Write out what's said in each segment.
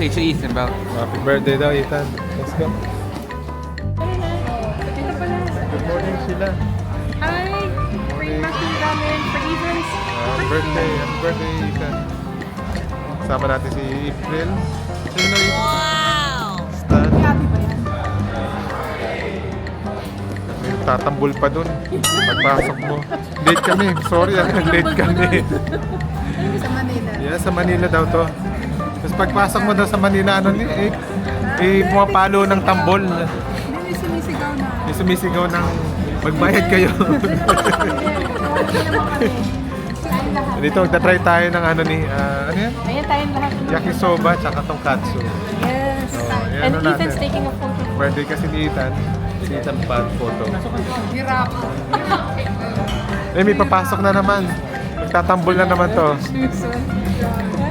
birthday to Ethan, bro. Happy birthday daw, Ethan. Let's go. Dito pala. Good morning sila. Hi! Free maki ramen for Evans. Ah, birthday. Happy birthday, Ethan. Kasama natin si April. Sino na Wow! Stan. Happy ba yan? Tatambol pa dun. Pagpasok mo. Late kami. Sorry ah, late kami. Sa Manila. Yeah, sa Manila daw to. Pagpasok mo daw sa Manila, ano ni eh, eh pumapalo ng tambol. May sumisigaw na. May sumisigaw ng magbayad kayo. Dito, magta-try tayo ng ano ni, ah, ano yan? Ayan tayong lahat. Yakisoba, tsaka tonkatsu. Yes. Oh, And ano natin? Ethan's taking a photo. Birthday kasi ni Ethan. Si Ethan bad photo. Hirap. Eh, may papasok na naman. Magtatambol na naman to.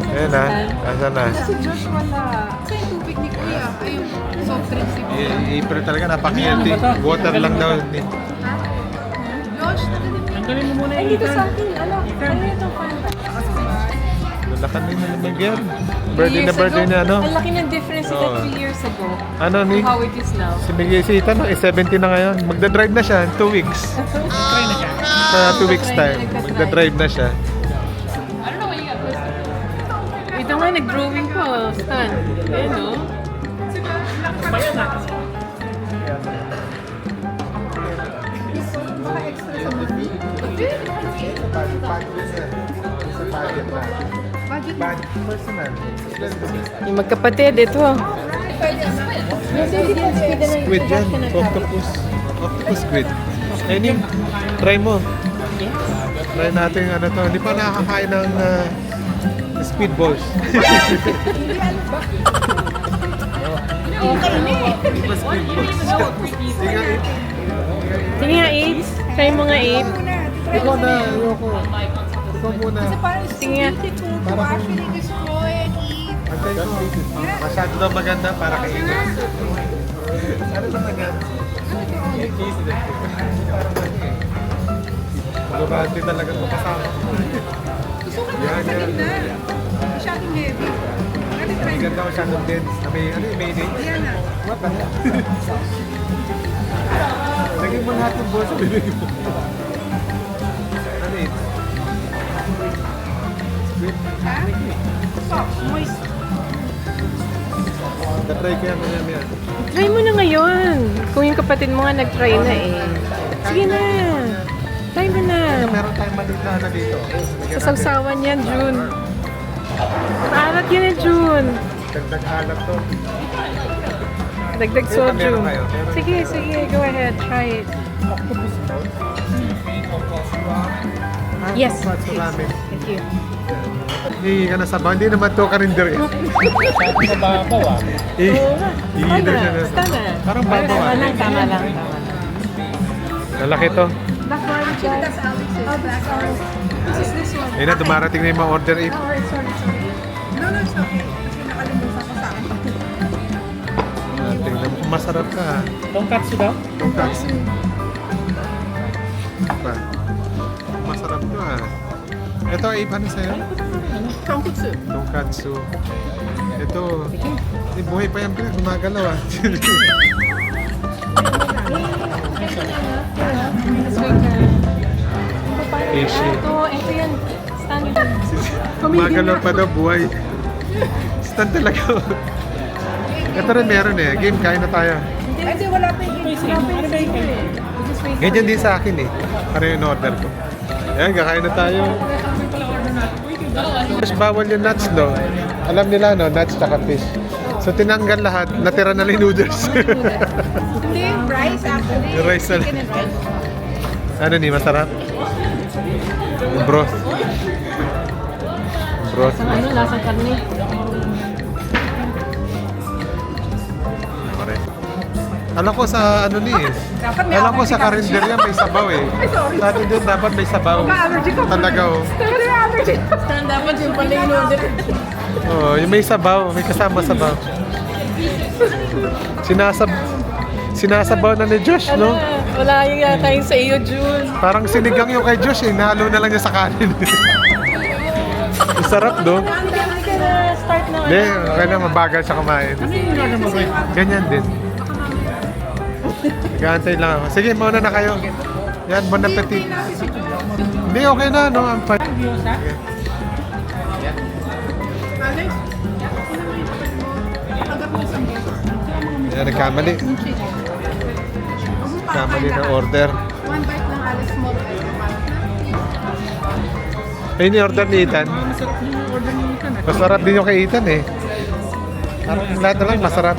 Ayan na. Asan na? Si Josh wala. Sa yung tubig ni Kuya. Ay, yung soft drinks ni Kuya. April talaga, napaka-healthy. Water lang daw. ni- Josh, Tanggalin mo muna Ay, dito sa akin. Ano? Ano ito? Lalakan din na naman yan. Birthday na birthday na ano. Ang laki ng difference Oo. 3 years ago. Ano ni? how it is now. Si Miguel si Ethan, eh, 70 na ngayon. Magdadrive na siya in 2 weeks. Sa 2 weeks time. Magdadrive na siya. Nga, nag-drawing ko. Stan. Ayun, no? Personal. Yung magkapatid, ito. Squid yan. Octopus. Octopus squid. Any, try mo. Try natin yung ano to. Hindi pa nakakain ng uh, speed balls. Hindi speed balls. Hindi nga eh. Sige nga, Abe. Try mo nga, Abe. Ikaw na, ayoko. Ikaw muna. Sige nga. Antay ko. Masyado daw maganda para kay Ina. Ano naman yan? Magabante talaga ito kasama ko. Yan, yan. Masyadong heavy. Ang ganda masyadong dense. May, ano yung may name? Yan na. What the hell? Lagyan mo lahat ng boss. Ano yun? Squid? Soft, moist. Na-try ko yan, maya maya. Try mo na ngayon. Kung yung kapatid mo nga nag-try na eh. Sige na. Try mo na. Meron tayong maliit na ano dito. Sa sausawan yan, June. Maalat yun eh, June. Dagdag alat to. Dagdag soju. Sige, sige. Go ahead. Try it. Yes, Katsu please. ramen. Thank you. Hindi ka nasabaw. Hindi naman to karinder eh. Mababaw ah. Eh, Oo nga. Iinom siya na. Basta na. Parang babaw Tama ah. lang, tama lang. Tama lang. Lalaki to. Black one, Jack. This is this one. Ayun na, dumarating na yung mga order eh. Sorry, sorry, sorry. No, no, it's okay. Kasi nakalimutan ko sa akin. Ah, Tingnan mo kung masarap ka ha. Tonkatsu daw? Tonkatsu. Pa. Masarap to ha. Ito, Abe, ano sa'yo? Tonkatsu. Tonkatsu. Ito, eh, buhay pa yan pala, gumagalaw ah. Ishi. Ito, ito yan. Standard. gumagalaw pa daw, buhay. Stand talaga. Ito rin meron eh. Game, kain na tayo. Hindi, wala pa yung wait. Ganyan din sa akin eh. Para yung order ko. Ayan, kakain na tayo. Mas bawal yung nuts, no? Alam nila, no? Nuts tsaka fish. So, tinanggal lahat. Natira na lang noodles. Hindi, rice actually. Rice na lang. Ano ni, masarap? Broth. Broth. Lasang ano, lasang karne. Alam ko sa ano ni eh. Alam ko sa karinderya may sabaw eh. Sa atin din dapat may sabaw. Talaga oh. Stand dapat yung pala yung noodle. Oo, yung may sabaw, may kasama sabaw. Sinasab Sinasabaw na ni Josh, no? Wala yung yata yung sa iyo, June. Parang sinigang yung kay Josh eh, nahalo na lang niya sa kanin. Ang sarap, no? start na Hindi, okay na, mabagal siya kumain. Ano? Ganyan din. Nag-aantay lang ako. Sige, mauna na kayo. Yan, bon appetit. Hindi, okay na, no? I'm fine. Yan, nagkamali. Kamali ng order. One bite lang alas mo. Ayun yung order ni Ethan. Masarap yung order ni Ethan. ah. Masarap din yung kay Ethan eh. Parang lahat na lang masarap.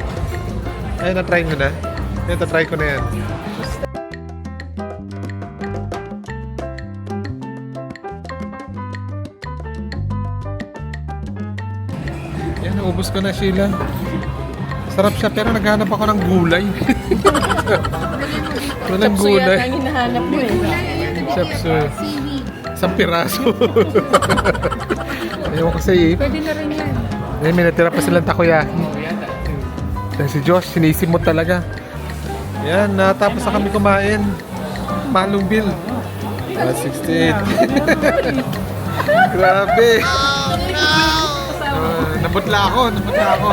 Ayun, na-try mo na. Yan, na-try ko na yan. Yan, naubos ko na Sheila. Sarap siya, pero naghanap ako ng gulay. Walang Chapso yata gulay. ang hinahanap mo eh. Chapso. Isang piraso. Ayaw ko sa iyo. Pwede na rin yan. Ay, may natira pa silang takoyaki. Yan si Josh, sinisip mo talaga. Yan, natapos na kami kumain. Malong bill. Ah, 68. Grabe. Ah, nabutla ako, nabutla ako.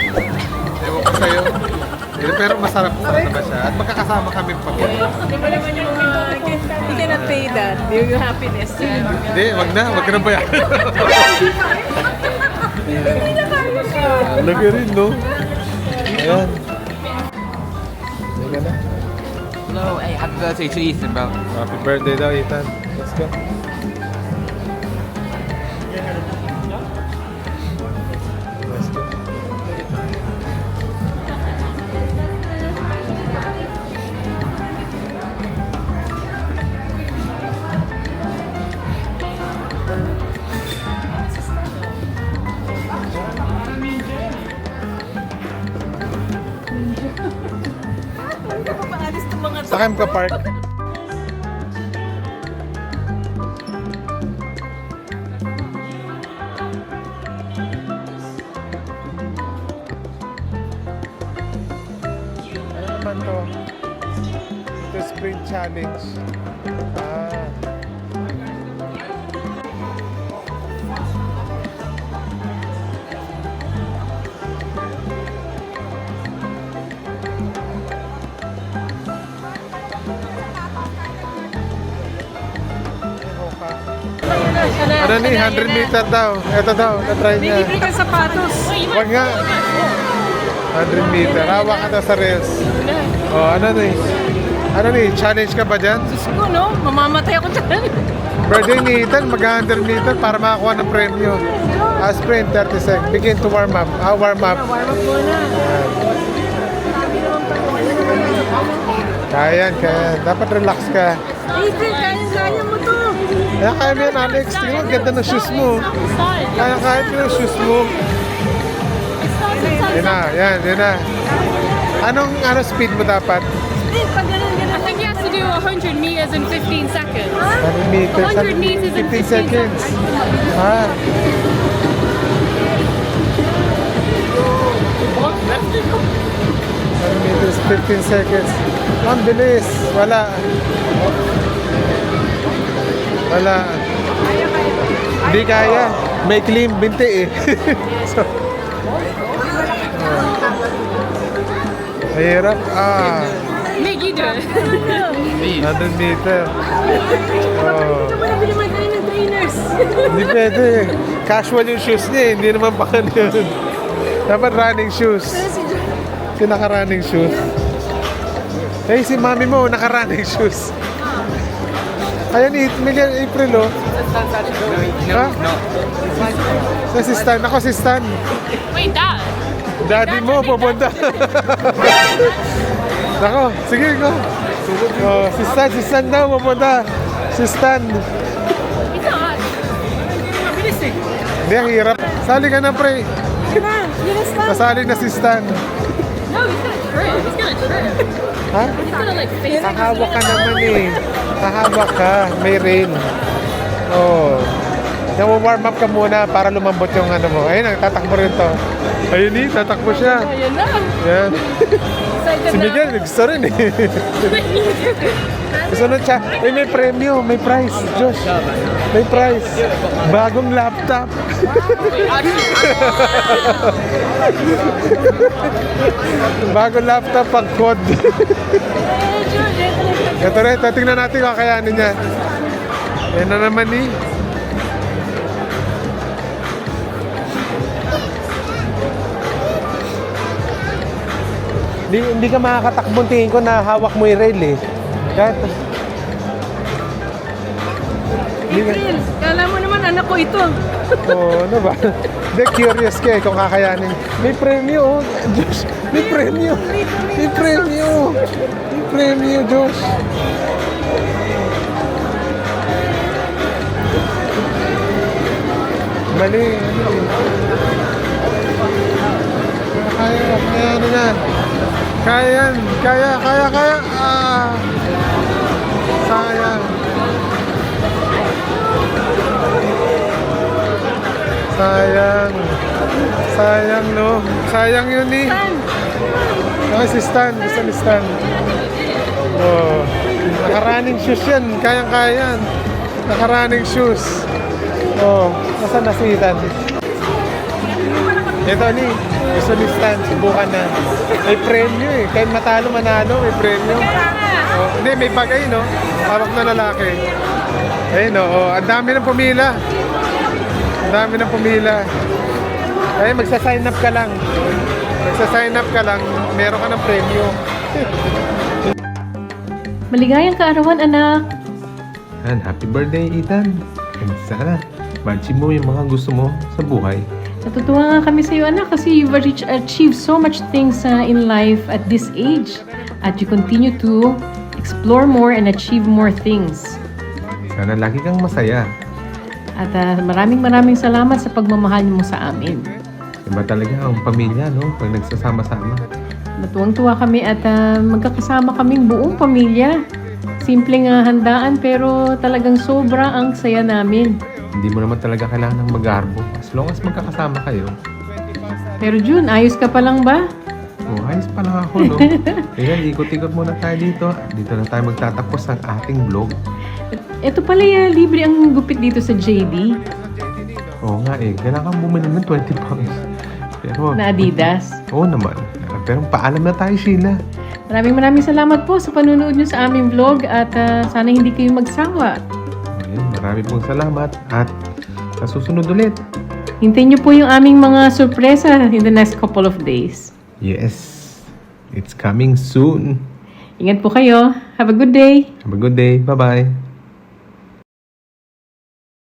Ewan ko sa'yo. Pero masarap masarap naman siya. At magkakasama kami pa. Di ba naman yung, uh, you cannot pay that. Yung happiness. Hindi, wag na, wag ka na ba yan? Lagi rin, no? Ayan. Hello, hey, happy birthday to Ethan, bro. Happy birthday daw, Ethan. Let's go. Saan ka park? Ano naman to? Ito sprint challenge. Ano ni? 100 meter daw. Ito daw. Na-try May niya. libre kang sapatos. Wag nga. 100 meter. Hawak ka daw sa rails. Oh, ano ni? Ano ni? Challenge ka ba dyan? Diyos ko, no? Mamamatay ako dyan. Birthday ni Ethan, mag-100 meter para makakuha ng premyo. Ah, sprint, 30 seconds. Begin to warm up. Ah, warm up. Warm up muna. Kaya yan, kaya. Dapat relax ka. April, kaya-kaya mo to. Kaya kaya mo yan, Alex. Tingnan mo, ganda ng shoes mo. Kaya kaya mo yung shoes mo. Yan na, yan, yan na. Anong ano speed mo dapat? I think he has to do 100 meters in 15 seconds. 100 meters. 100 meters in 15 15 seconds. Ah. meters, 15 seconds. Ang bilis. Wala. Wala. Hindi kaya. May clean binti eh. so, oh. Mahirap. Ah. Do it. 100 meter. Oh. Hindi pwede. Casual yung shoes niya eh. Hindi naman baka yun. Dapat running shoes. Yung naka-running shoes. Eh, si mami mo, naka-running shoes. Ayan, 8 million April, oh. Ha? Sa si Stan. Ako si Stan. Wait, Dad. Daddy mo, pupunta. Nako, sige ko. Oh, si Stan, si Stan daw, pupunta. Si Stan. Mabilis eh. Hindi, ang hirap. Sali ka na, pre. Nasali na si Stan. No, he's gonna trip. He's gonna trip. Ha? He's gonna like face Hahawak ka naman eh. Hahawak ka. May rain. Oh. Nawa-warm up ka muna para lumambot yung ano mo. Ayun, tatakbo rin to. Ayun eh, tatakbo siya. Ayan na. Yan. Excited Si Miguel, gusto rin eh. gusto nun siya. Ay, may premyo, may prize. Josh, may prize. Bagong laptop. Bagong laptop pang code. Ito rin, ito, tingnan natin kung kakayanin niya. Yan na naman eh. Hindi, hindi ka makakatakbong tingin ko na hawak mo yung rail eh. Kahit... April, kala mo naman anak ko ito. Oo, ano ba? Hindi, curious ka eh kung kakayanin. May premyo, oh. Diyos, may premyo. May premyo. May premyo, Diyos. Mali. ano. Kaya, kaya ano na. Kaya yan. Kaya, kaya, kaya. Ah. Sayang. Sayang. Sayang, no? Sayang yun eh. Oh, si Stan. Gusto ni Stan. Oh. Naka-running shoes yan. Kayang-kaya yan. Naka-running shoes. Oh. Nasaan na si Ethan? Ito ni. Gusto ni Stan. Subukan na. May premyo eh. Kahit matalo, manalo. May premyo. Oh. Hindi, may bagay, no? Hawak na lalaki. Ayun, no? Oh. Ang dami ng pumila. Ang dami ng pumila. Ay, magsa-sign up ka lang. Magsa-sign up ka lang, meron ka ng premyo. Maligayang kaarawan, anak. And happy birthday, Ethan. And sana, bansi mo yung mga gusto mo sa buhay. Natutuwa nga kami sa iyo, anak, kasi you've achieved so much things uh, in life at this age. At you continue to explore more and achieve more things. Sana lagi kang masaya. At uh, maraming maraming salamat sa pagmamahal mo sa amin. Iba talaga ang pamilya, no? Pag nagsasama-sama. Natuwang-tuwa kami at uh, magkakasama kaming buong pamilya. Simpleng uh, handaan pero talagang sobra ang saya namin. Hindi mo naman talaga kailangan ng mag-arbo. As long as magkakasama kayo. Pero June, ayos ka pa lang ba? Oh, ayos pa lang ako, no? Kaya ikot-ikot muna tayo dito. Dito na tayo magtatapos ang ating vlog. Ito pala uh, libre ang gupit dito sa JD Oo nga eh, kailangan bumili ng 20 pounds. Pero, na Adidas. Oo naman. Pero paalam na tayo, Sheila. Maraming maraming salamat po sa panunood nyo sa aming vlog at uh, sana hindi kayo magsawa. Marami pong salamat at sa susunod ulit. Hintayin nyo po yung aming mga sorpresa in the next couple of days. Yes, it's coming soon. Ingat po kayo. Have a good day. Have a good day. Bye-bye.